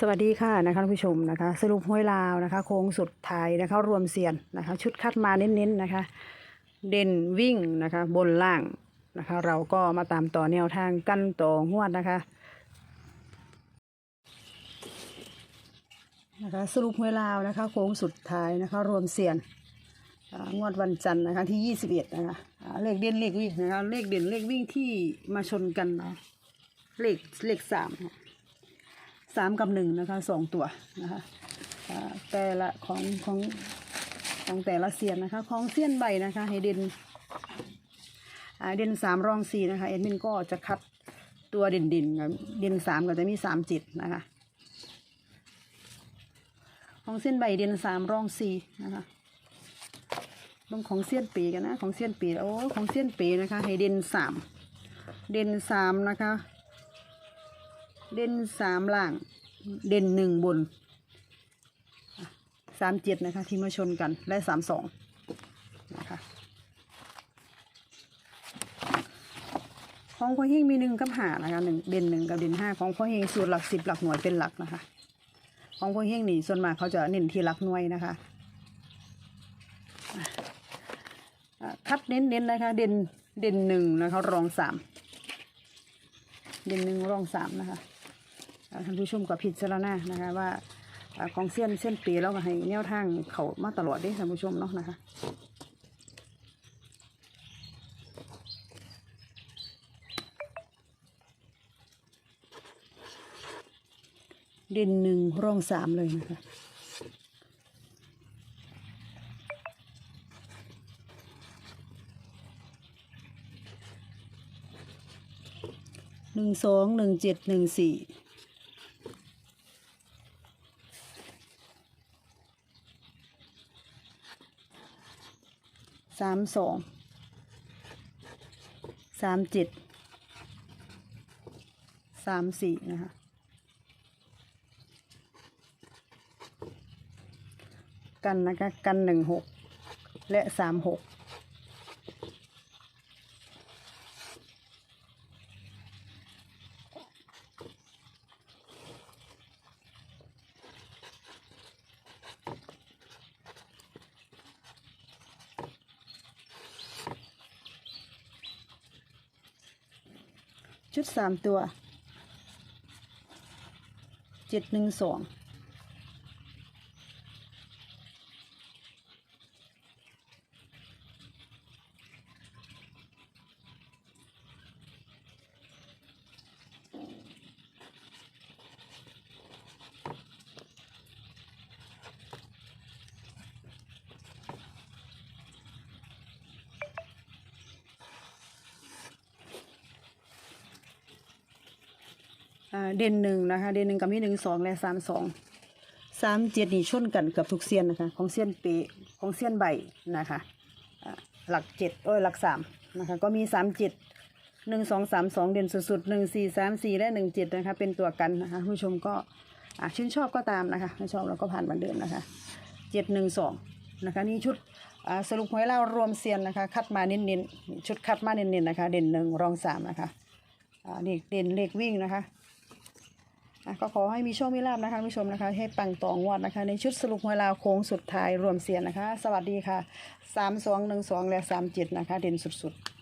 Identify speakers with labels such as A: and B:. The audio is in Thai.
A: สวัสดีค่ะนะคะท่านผู้ชมนะคะสรุปห้วยลาวนะคะโค้งสุดท้ายนะคะรวมเซียนนะคะชุดคัดมาเน้นๆนะคะ เด่นวิ่งนะคะบนล่างนะคะ เราก็มาตามต่อแนวทางกันต่องวดนะคะนะคะสรุปห้วยลาวนะคะโค้งสุดท้ายนะคะรวมเซียนงวดวันจันทร์นะคะที่ 21นะคะเลขเด่นเลขวิ่งนะคะเลขเด่นเลขวิ่งที่มาชนกันนะเลขเลขสามค่ะ สามกับหนึ่งนะคะสองตัวนะคะแต่ละของของของแต่ละเซียนนะคะ ของเซียนใบนะคะให้เด่นเด่นสามรองสี่นะคะเอ็ดมินก็จะคัดตัวเด่นเด่นๆกับเด่นสามก็จะมีสามจิตนะคะของเส้นใบเด่นสามรองสี่นะคะลงของเสี้ยนปีกันนะ ของเสี้ยนปีโอ้ของเสี้ยนปีนะคะให้เด่นสามเด่นสามนะคะ เด่นสามล่าง เด่นหนึ่งบนสามเจ็ดนะคะที่มาชนกันและสามสองนะคะของพ่อเฮงมีหนึ่งกับหานะคะหนึ่งเด่นหนึ่งกับเด่นห้าของพ่อเฮงสูตรหลักสิบหลักหน่วยเป็นหลักนะคะ ของพ่อเฮงนี่ส่วนมากเขาจะเน้นที่หลักหน่วยนะคะคัดเน้นๆนะคะ เด่นเด่นหนึ่งนะคะรองสามเด่นหนึ่งรองสามนะคะ ท่านผู้ชมกับพิจารณานะคะว่าอของเส้นเส้นปีแล้วก็ให้แนวทางเขามาตลอดด้ท่านผู้ชมเนาะนะคะเด่นหนึ่งร่องสามเลยนะคะหนึ่งสองหนึ่งเจ็ดหนึ่งสี่ สามสองสามเจ็ดสามสี่นะคะกันนะคะกันหนึ่งหกและสามหก ชุดสามตัวเจ็ดหนึ่งสอง เด่นหนึ่งนะคะ เด่นหนึ่งกับมีหนึ่งสองและสามสองสามเจ็ดนี่ชนกันกับทุกเซียนนะคะ ของเซียนเปะของเซียนใบนะคะหลักเจ็ดเอ้ยหลักสามนะคะ ก็มีสามเจ็ดหนึ่งสองสามสองเด่นสุดๆหนึ่งสี่สามสี่และหนึ่งเจ็ดนะคะ เป็นตัวกันนะคะผู้ชมก็ชื่นชอบก็ตามนะคะไม่ชอบเราก็ผ่านเหมือนเดิมนะคะเจ็ดหนึ่งสองนะคะนี่ชุดสรุปหวยเล่ารวมเซียนนะคะ คัดมาเน้นๆชุดคัดมาเน้นๆนะคะ เด่นหนึ่งรองสามนะคะอ่เลขเด่นเลขวิ่งนะคะ ก็ขอให้มีโชคมีลาบนะคะผู้ชมนะคะ ให้ปังต่องวดนะคะ ในชุดสรุปเวลาโค้งสุดท้ายรวมเสียนนะคะ สวัสดีค่ะสามสองหนึ่งสองและสามเจ็ดนะคะ เด่นสุดๆ